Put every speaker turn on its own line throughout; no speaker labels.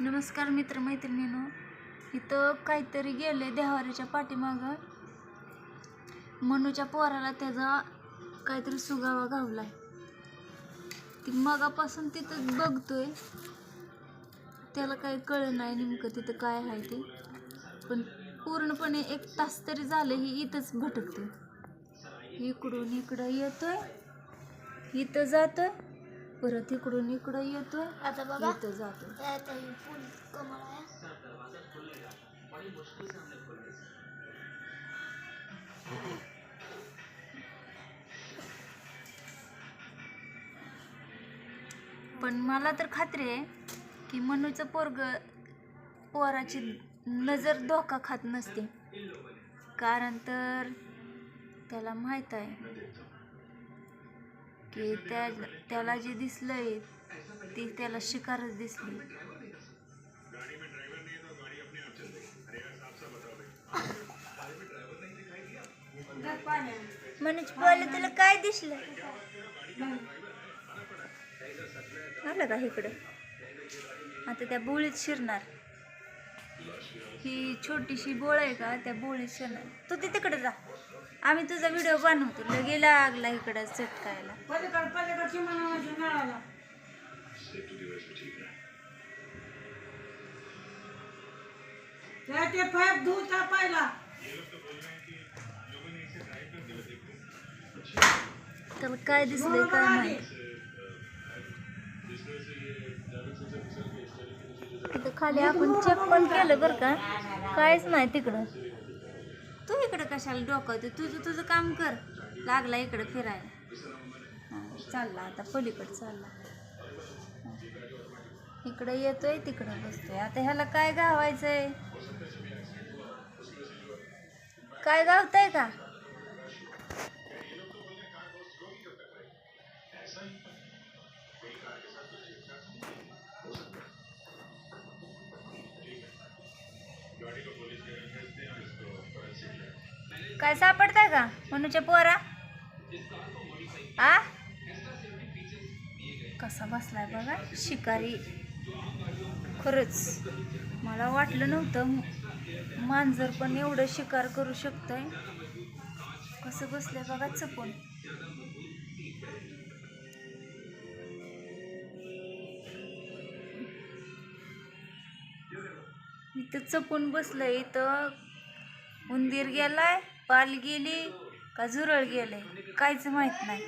नमस्कार मित्रमैत्रिणींनो. इथं काहीतरी गेले देवाऱ्याच्या पाठीमागं. मनूच्या पोराला त्याचा काहीतरी सुगावा घावलाय ती मगापासून तिथं बघतोय. त्याला काही कळ नाही नेमकं तिथं काय आहे ते. पण पूर्णपणे एक तास तरी झालं ही इथंच भटकते इकडून इकडं येतोय. इथं जातोय. परत इकडून इकडं येतोय.
आता बघा.
इथं
हे फुल कमळ आहे.
पण मला तर खात्री आहे की मनूचं पोरग पोराची नजर धोका खात नसते. कारण तर त्याला माहीत आहे. की त्या त्याला जे दिसलंय ती त्याला शिकारच दिसली. मनोज बोल तुला काय दिसलं? आलं का इकडं? आता त्या बोळीत शिरणार. ही छोटीशी बोळ आहे का? त्या बोळीत शिरणार. तू ते तिकडे जा. आम्ही तुझा व्हिडिओ बनवतो. लगे लागला इकडं चटकायला.
पलीकड पलीकडची म्हणायची नळाला त्या ते पाईप धुता पाहिला.
त्याला काय दिसलंय काय नाही तिथं खाली आपण चेक पण केलं बरं का. काहीच नाही तिकडं. तू इकडं कशाला डोकावते तुझं तुझं काम कर. लागला इकडं फिरायला. चालला आता पलीकडं चालला. इकडं येतोय तिकडं बसतोय. आता ह्याला काय गावायचंय? काय गावताय का? काय सापडताय का? मनूच्या पोरा? आ? कसा बसलाय बघा शिकारी. खरंच मला वाटलं नव्हतं मांजर पण एवढं शिकार करू शकतंय. कसं बसलंय बघा चपून. इथं चपून बसलंय इथं उंदीर गेलाय. पाल गेली का झुरळ गेले? काहीच माहीत नाही.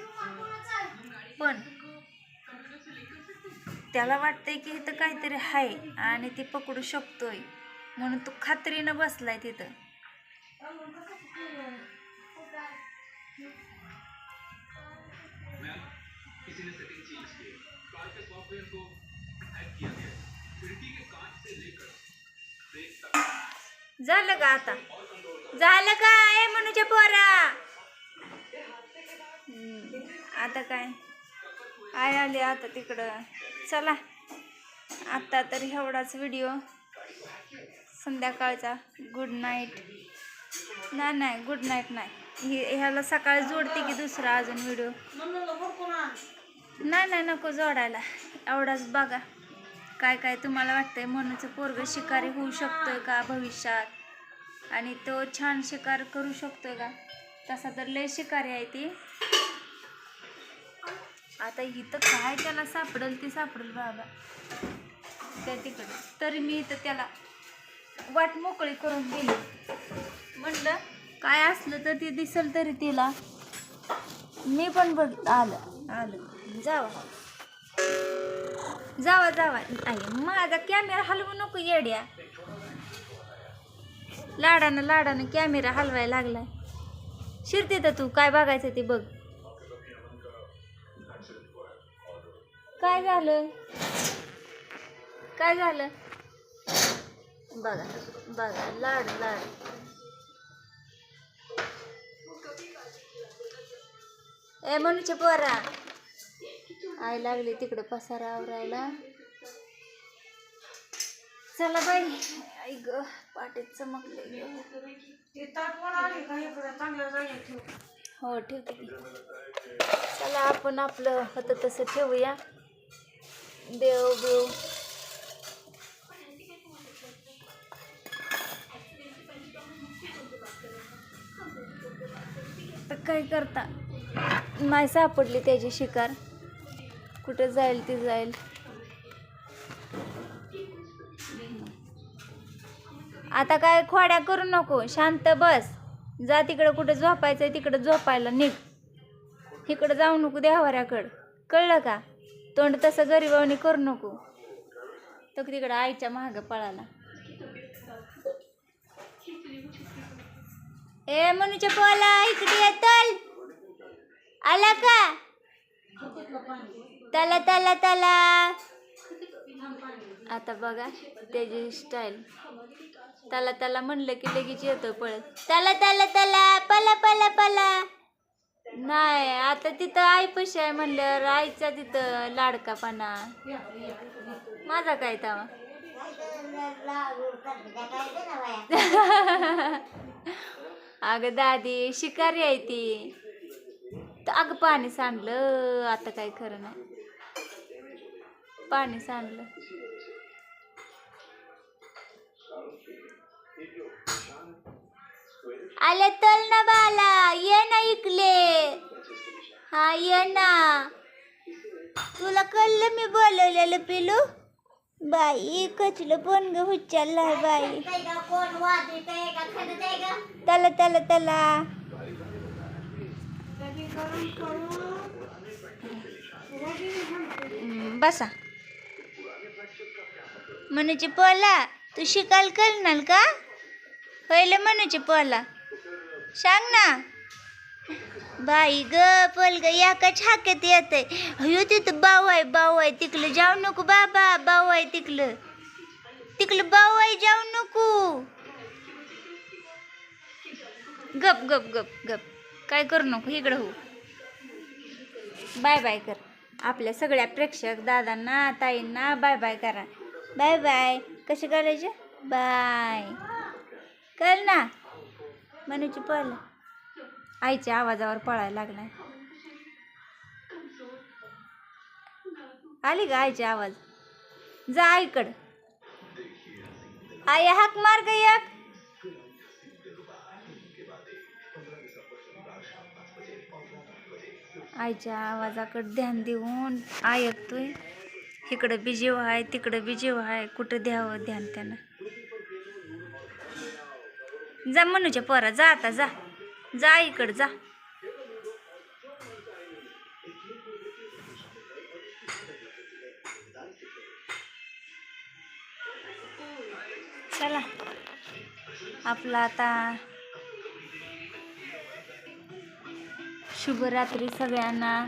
पण त्याला वाटतंय की इथं काहीतरी आहे आणि ते पकडू शकतोय. म्हणून तो खात्रीनं बसलाय तिथं. झालं का आता? झालं का? ए मनूच्या पोरा! आता काय? आय आली आता तिकडं. चला आता तर एवढाच व्हिडिओ संध्याकाळचा. गुड नाईट नाही नाही गुड नाईट नाही. हे ह्याला सकाळी जोडते की दुसरा अजून व्हिडिओ. नाही नाही नको जोडायला. एवढाच बघा. काय काय तुम्हाला वाटतंय? मनूचं पोरग शिकारी होऊ शकतोय का भविष्यात? आणि तो छान शिकार करू शकतोय का? तसा तर लय शिकारी आहे ती. आता इथं काय त्याला सापडल ती सापडल बाबा. त्या तिकडे. तरी मी इथं त्याला वाट मोकळी करून दिली. म्हणलं काय असलं तर ते दिसल तरी तिला. मी पण बघ आलं. आलं. जावा. जावा जावा. आई माझा कॅमेरा हलवू नको येड्या. लाडानं लाडानं कॅमेरा हलवायला लागलाय. शिरते तर तू काय बघायचं ते बघ. काय झालं? काय झालं? बघा बघा. लाड लाड. ए मनूच्या पोरा. आई लागली तिकडं पसारा आवरायला चला बाई. आई ग पाटीत चमकले. हो ठेवते की. चला आपण आपलं होतं तसं ठेवूया. देव बिव. तर काय करता? नाही सापडली त्याची शिकार. कुठं जाईल ती जाईल. आता काय खोड्या करू नको शांत बस. जा तिकडं कुठं झोपायचंय तिकडं झोपायला निघ. इकडं जाऊ नको देवाऱ्याकडं. कळलं का? तोंड तसं गरीबावणी करू नको. तर तिकडं आईच्या महाग पळाला. ए मनुच्या पोला इकडे येतल आला का? तला तला तला. आता बघा त्याची स्टाईल त्याला त्याला म्हणलं की लगेच येतो पळत. त्याला त्याला त्याला पला पला पला. नाही आता तिथं आईपशी आहे म्हणल्यावर आईचा तिथं लाडकापणा. माझा काय तवा? अगं दादी शिकारी आहे ती. अगं पाणी सांडलं आता काय खरं नाही. पाणी सांडलं आले तल ना बाला ये ना इकले. हा ये ना. तुला कळलं मी बोलवलेलं पिलू? बाई कचलं पण ग उच्चारला बाई. तला तला तला. बसा. मनूची पोला तू शिकाल करणार का? पहिले मनूची पोला. सांग ना. बाई ग पल ग एकाच हाक्यात येत अयो तिथं बाऊ आहे बाऊ आहे. तिकलं जाऊ नको बाबा बाऊ आहे तिकलं तिकलं बाऊ आहे जाऊ नको. गप गप गप गप. काय करू नको इकडं हो. बाय बाय कर. आपल्या सगळ्या प्रेक्षक दादांना ताईंना बाय बाय करा. Bye bye. कसे करायचे? बाय. कर ना. मनूची पळ. आईच्या आवाजावर पळायला लागलाय. आली का आईची आवाज. जा आईकड. आई हाक मार ग एक. आईच्या आवाजाकडे ध्यान देऊन ऐकतोय इकडं बी जीव आहे तिकडं बी जीव आहे कुठं द्यावं ध्यान त्यानं. जा मनूच्या पोरा जा आता जा. जा इकडं जा. चला. आपला आता शुभरात्री सगळ्यांना.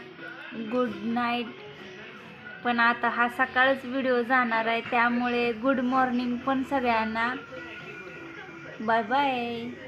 गुड नाईट पण आता हा सकाळच व्हिडिओ जाणार आहे त्यामुळे गुड मॉर्निंग पण सगळ्यांना. Bye bye